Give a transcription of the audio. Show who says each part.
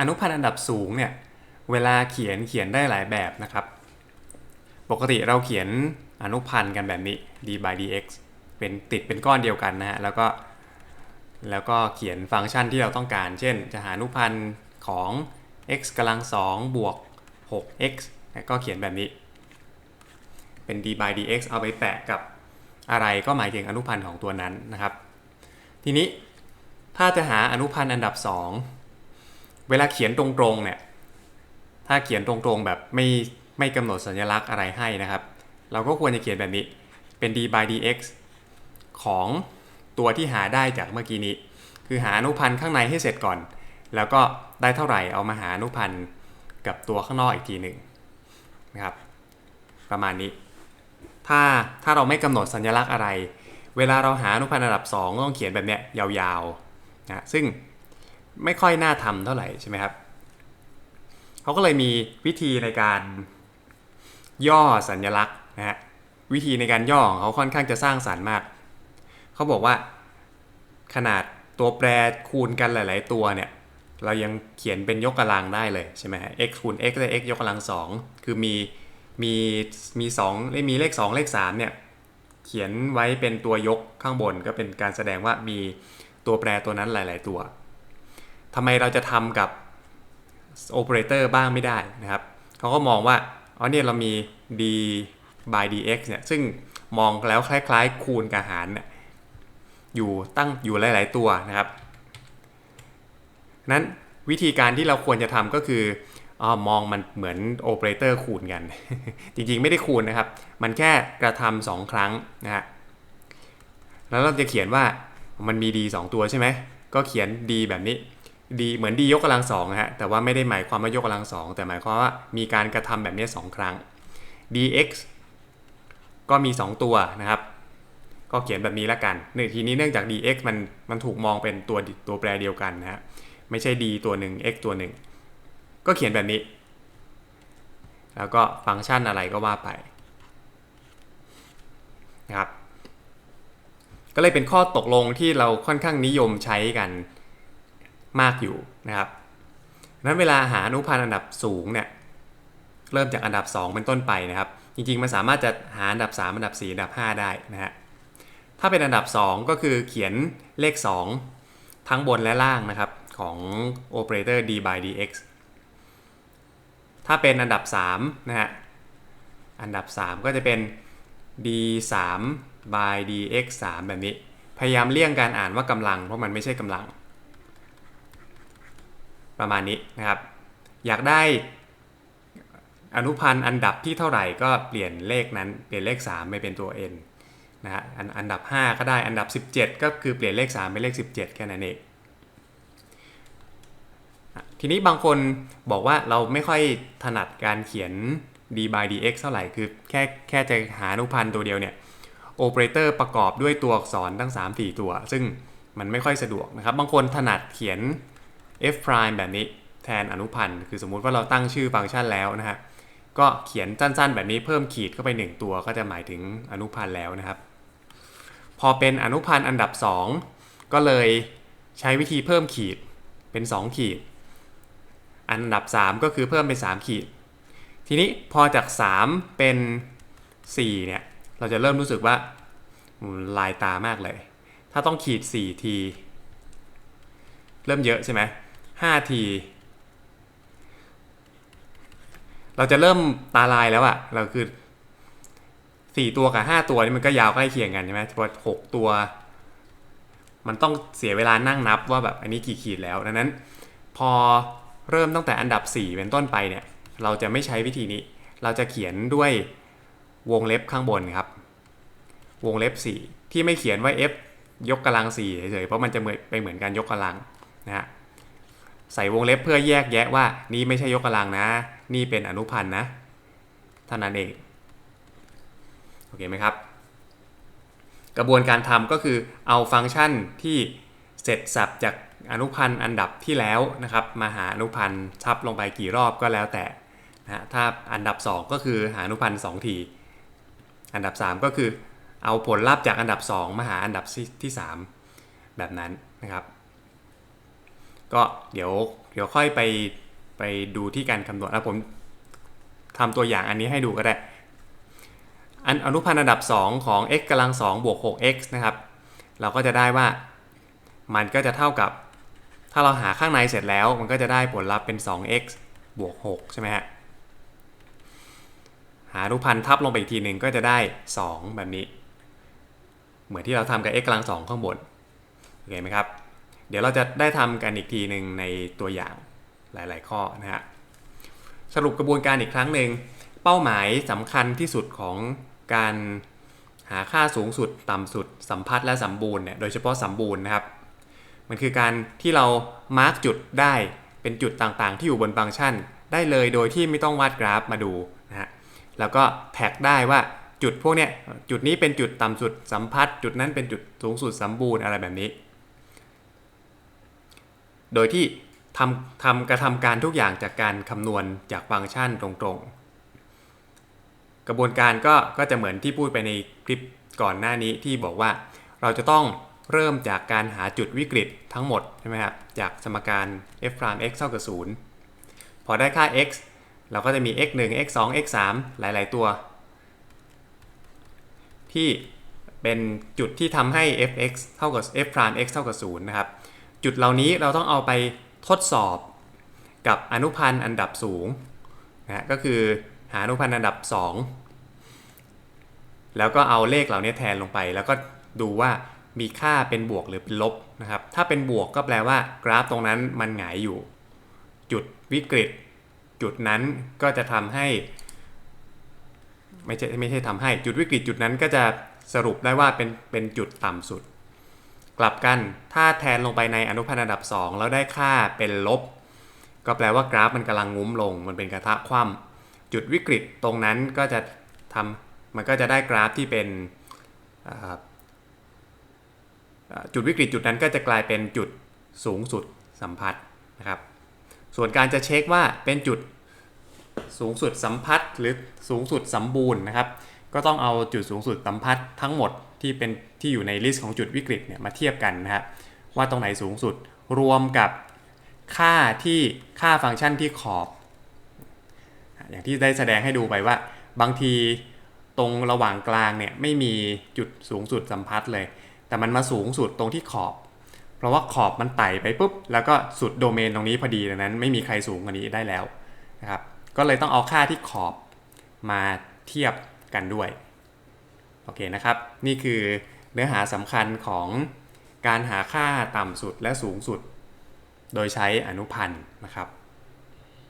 Speaker 1: อนุพันธ์อันดับสูงเนี่ยเวลาเขียนเขียนได้หลายแบบนะครับ ปกติเราเขียนอนุพันธ์กันแบบนี้ d by dx เป็นติดเป็นก้อนเดียวกันนะฮะแล้วก็แล้วก็เขียนฟังก์ชันที่เราต้องการ เช่น จะหาอนุพันธ์ของ x กำลัง2บวก 6x ก็เขียนแบบนี้ เป็น d by dx เอาไปแปะกับอะไรก็หมายถึงอนุพันธ์ของตัวนั้นนะครับ ทีนี้ถ้าจะหาอนุพันธ์อันดับ 2 เวลาเขียนตรงๆเนี่ย ถ้าเขียนตรงๆแบบไม่ไม่กำหนดสัญลักษณ์อะไรให้นะครับ เราก็ควรจะเขียนแบบนี้เป็น d by dx ของตัวที่หาได้จากเมื่อกี้นี้ คือหาอนุพันธ์ข้างในให้เสร็จก่อน แล้วก็ได้เท่าไหร่เอามาหาอนุพันธ์กับตัวข้างนอกอีกทีหนึ่งนะครับ ประมาณนี้ ถ้าถ้าเราไม่กำหนดสัญลักษณ์อะไร เวลาเราหาอนุพันธ์อันดับ2ก็ต้องเขียนแบบเนี้ยยาวๆนะซึ่ง ไม่ค่อยน่าทำเท่าไหร่ใช่ไหมครับเขาก็เลยมีวิธีในการย่อสัญลักษณ์นะฮะวิธีในการย่อของเขาค่อนข้างจะสร้างสารรค์มาก เขาบอกว่าขนาดตัวแปรคูณกันหลาย ๆ ตัวเนี่ย เรายังเขียนเป็นยกกำลังได้เลยใช่ไหมฮะ x คูณ x ได้ x ยกกำลัง2คือมีมีมี2เลขมีเลข 2 เลข3เนี่ยเขียนไว้เป็นตัวยกข้างบนก็เป็นการแสดงว่ามีตัวแปรตัวนั้นหลาย ๆ ตัว ทำไมเราจะทำกับโอเปอเรเตอร์บ้างไม่ได้นะครับเขาก็มองว่าอ๋อเนี่ยเรามี d by dx เนี่ยซึ่งมองแล้วคล้ายๆ คูณกับหารเนี่ยอยู่ตั้งอยู่หลาย ๆ ตัวนะครับ นั้นวิธีการที่เราควรจะทำก็คืออมองมันเหมือนโอเปอเรเตอร์คูณกัน จริงๆไม่ได้คูณนะครับ มันแค่กระทำสองครั้งนะฮะแล้วเราจะเขียนว่ามันมี d 2 ตัวใช่ไหมก็เขียน d แบบนี้ d เหมือน d ยกกำลังสองฮะแต่ว่าไม่ได้หมายความว่ายกกำลังสองแต่หมายความว่ามีการกระทำแบบนี้ 2 ครั้ง dx ก็มี 2 ตัวนะครับ ก็เขียนแบบนี้ละกันในทีนี้เนื่องจาก dx มันมันถูกมองเป็นตัวตัวแปรเดียวกันนะฮะไม่ใช่ d ตัวหนึ่ง x ตัวหนึ่งก็เขียนแบบนี้ แล้วก็ฟังก์ชันอะไรก็ว่าไปนะครับก็เลยเป็นข้อตกลงที่เราค่อนข้างนิยมใช้กัน มากอยู่นะครับนั้นเวลาหาอนุพันธ์อันดับสูงเนี่ยเริ่มจากอันดับ 2 เป็นต้นไปนะครับ จริงๆ มันสามารถจะหาอันดับ 3 อันดับ 4 อันดับ 5 ได้นะฮะถ้าเป็นอันดับ 2 ก็คือเขียนเลข 2 ทั้งบนและล่างนะครับของโอเปอเรเตอร์ d by dx ถ้าเป็นอันดับ3นะฮะอันดับ 3 ก็จะเป็น d 3 by dx 3แบบนี้ พยายามเลี่ยงการอ่านว่ากำลังเพราะมันไม่ใช่กำลัง ประมาณนี้นะครับ อยากได้อนุพันธ์อันดับที่เท่าไหร่ก็เปลี่ยนเลขนั้นเปลี่ยนเลข 3 ไปเป็นตัว n นะฮะอันอันดับ 5 ก็ได้อันดับ 17 ก็คือเปลี่ยนเลข 3 เป็นเลข 17 แค่นั้นเองทีนี้บางคนบอกว่าเราไม่ค่อยถนัดการเขียน d by dx เท่าไหร่คือแค่แค่จะหาอนุพันธ์ตัวเดียวเนี่ยโอเปอเรเตอร์ประกอบด้วยตัวอักษรทั้ง 3-4 ตัว ซึ่งมันไม่ค่อยสะดวกนะครับ บางคนถนัดเขียน f prime แบบนี้แทนอนุพันธ์ คือสมมุติว่าเราตั้งชื่อฟังก์ชันแล้วนะฮะ ก็เขียนสั้นๆ แบบนี้เพิ่มขีดเข้าไป 1 ตัวก็จะหมายถึงอนุพันธ์แล้วนะครับ พอเป็นอนุพันธ์อันดับ 2 ก็เลยใช้วิธีเพิ่มขีดเป็น 2 ขีด อันดับ 3 ก็คือเพิ่มเป็น 3 ขีด ทีนี้พอจาก 3 เป็น 4 เนี่ย เราจะเริ่มรู้สึกว่าลายตามากเลย ถ้าต้องขีด 4 ที เริ่มเยอะใช่ไหม 5 ที เราจะเริ่มตาลายแล้วอะเราคือ4ตัวกับ5ตัวนี่มันก็ยาวใกล้เคียงกันใช่ไหมพอ6ตัว มันต้องเสียเวลานั่งนับว่าแบบอันนี้กี่ขีดแล้วดังนั้น พอเริ่มตั้งแต่อันดับ 4 เป็นต้นไปเนี่ย เราจะไม่ใช้วิธีนี้ เราจะเขียนด้วยวงเล็บข้างบนครับ วงเล็บ 4 ที่ไม่เขียนว่า f ยกกำลัง4เฉยๆเพราะมันจะเหมือนไปเหมือนกันยกกำลังนะฮะ ใส่วงเล็บเพื่อแยกแยะว่า นี่ไม่ใช่ยกกำลังนะ นี่เป็นอนุพันธ์นะเท่านั้นเองโอเคไหมครับ กระบวนการทำก็คือเอาฟังก์ชันที่เสร็จสับจากอนุพันธ์อันดับที่แล้วนะครับ มาหาอนุพันธ์ทับลงไปกี่รอบก็แล้วแต่นะถ้าอันดับ 2 ก็คือหาอนุพันธ์2ทีอันดับ 3 ก็คือเอาผลลัพธ์จากอันดับ 2 มาหาอันดับที่ 3 แบบนั้นนะครับ ก็เดี๋ยวเดี๋ยวค่อยไปไปดูที่การคำนวณแล้วผมทำตัวอย่างอันนี้ให้ดูก็ได้ อันอนุพันธ์อันดับ 2 ของ x กำลัง2บวก 6x นะครับ เราก็จะได้ว่ามันก็จะเท่ากับ ถ้าเราหาข้างในเสร็จแล้วมันก็จะได้ผลลัพธ์เป็น 2x บวก 6 ใช่ไหมฮะ หาอนุพันธ์ทับลงไปอีกทีหนึ่งก็จะได้ 2 แบบนี้ เหมือนที่เราทำกับ x กำลัง2ข้างบน โอเคไหมครับ เดี๋ยวเราจะได้ทำกันอีกทีหนึ่งในตัวอย่างหลาย ๆ ข้อนะฮะสรุปกระบวนการอีกครั้งหนึ่งเป้าหมายสำคัญที่สุดของการหาค่าสูงสุดต่ำสุด สัมพัทธ์และสมบูรณ์เนี่ยโดยเฉพาะสมบูรณ์นะครับมันคือการที่เรามาร์กจุดได้เป็นจุดต่างๆ ที่อยู่บนฟังก์ชัน ได้เลยโดยที่ไม่ต้องวาดกราฟมาดูนะฮะแล้วก็แท็กได้ว่าจุดพวกเนี้ยจุดนี้เป็นจุดต่ำสุดสัมพัทธ์จุดนั้นเป็นจุดสูงสุดสมบูรณ์อะไรแบบนี้ โดยที่ทำทำกระทำการทุกอย่างจากการคำนวณจากฟังก์ชันตรงๆ กระบวนการก็ก็จะเหมือนที่พูดไปในคลิปก่อนหน้านี้ที่บอกว่า เราจะต้องเริ่มจากการหาจุดวิกฤตทั้งหมดใช่ไหมครับจากสมการ f prime x เท่ากับ 0 พอได้ค่า x เราก็จะมี x 1 x 2 x 3หลาย ๆ ตัว ที่เป็นจุดที่ทำให้ fx เท่ากับ f prime x เท่ากับ 0 นะครับ จุดเหล่านี้เราต้องเอาไปทดสอบกับอนุพันธ์อันดับสูงนะก็คือหาอนุพันธ์อันดับ 2 แล้วก็เอาเลขเหล่านี้แทนลงไป แล้วก็ดูว่ามีค่าเป็นบวกหรือเป็นลบนะครับ ถ้าเป็นบวกก็แปลว่ากราฟตรงนั้นมันหงายอยู่ จุดวิกฤต จุดนั้นก็จะทำให้ ไม่ใช่ไม่ใช่ทำให้จุดวิกฤตจุดนั้นก็จะสรุปได้ว่าเป็นเป็นจุดต่ำสุด กลับกันถ้าแทนลงไปในอนุพันธ์อันดับ 2 แล้วได้ค่าเป็นลบ ก็แปลว่ากราฟมันกำลังงุ้มลง มันเป็นกระทะคว่ำจุดวิกฤตตรงนั้นก็จะทำมันก็จะได้กราฟที่เป็นจุดวิกฤตจุดนั้นก็จะกลายเป็นจุดสูงสุดสัมพัทธ์นะครับ ส่วนการจะเช็คว่าเป็นจุดสูงสุดสัมพัทธ์หรือสูงสุดสมบูรณ์นะครับ ก็ต้องเอาจุดสูงสุดสัมพัทธ์ทั้งหมด ที่เป็นที่อยู่ในลิสต์ของจุดวิกฤตเนี่ยมาเทียบกันนะครับว่าตรงไหนสูงสุดรวมกับค่าที่ค่าฟังก์ชันที่ขอบ อย่างที่ได้แสดงให้ดูไปว่า บางทีตรงระหว่างกลางเนี่ยไม่มีจุดสูงสุดสัมพัทธ์เลย แต่มันมาสูงสุดตรงที่ขอบ เพราะว่าขอบมันไต่ไปปุ๊บ แล้วก็สุดโดเมนตรงนี้พอดีดังนั้นไม่มีใครสูงกว่านี้ได้แล้วนะครับก็เลยต้องเอาค่าที่ขอบมาเทียบกันด้วย โอเคนะครับ นี่คือเนื้อหาสำคัญของการหาค่าต่ำสุดและสูงสุด โดยใช้อนุพันธ์นะครับ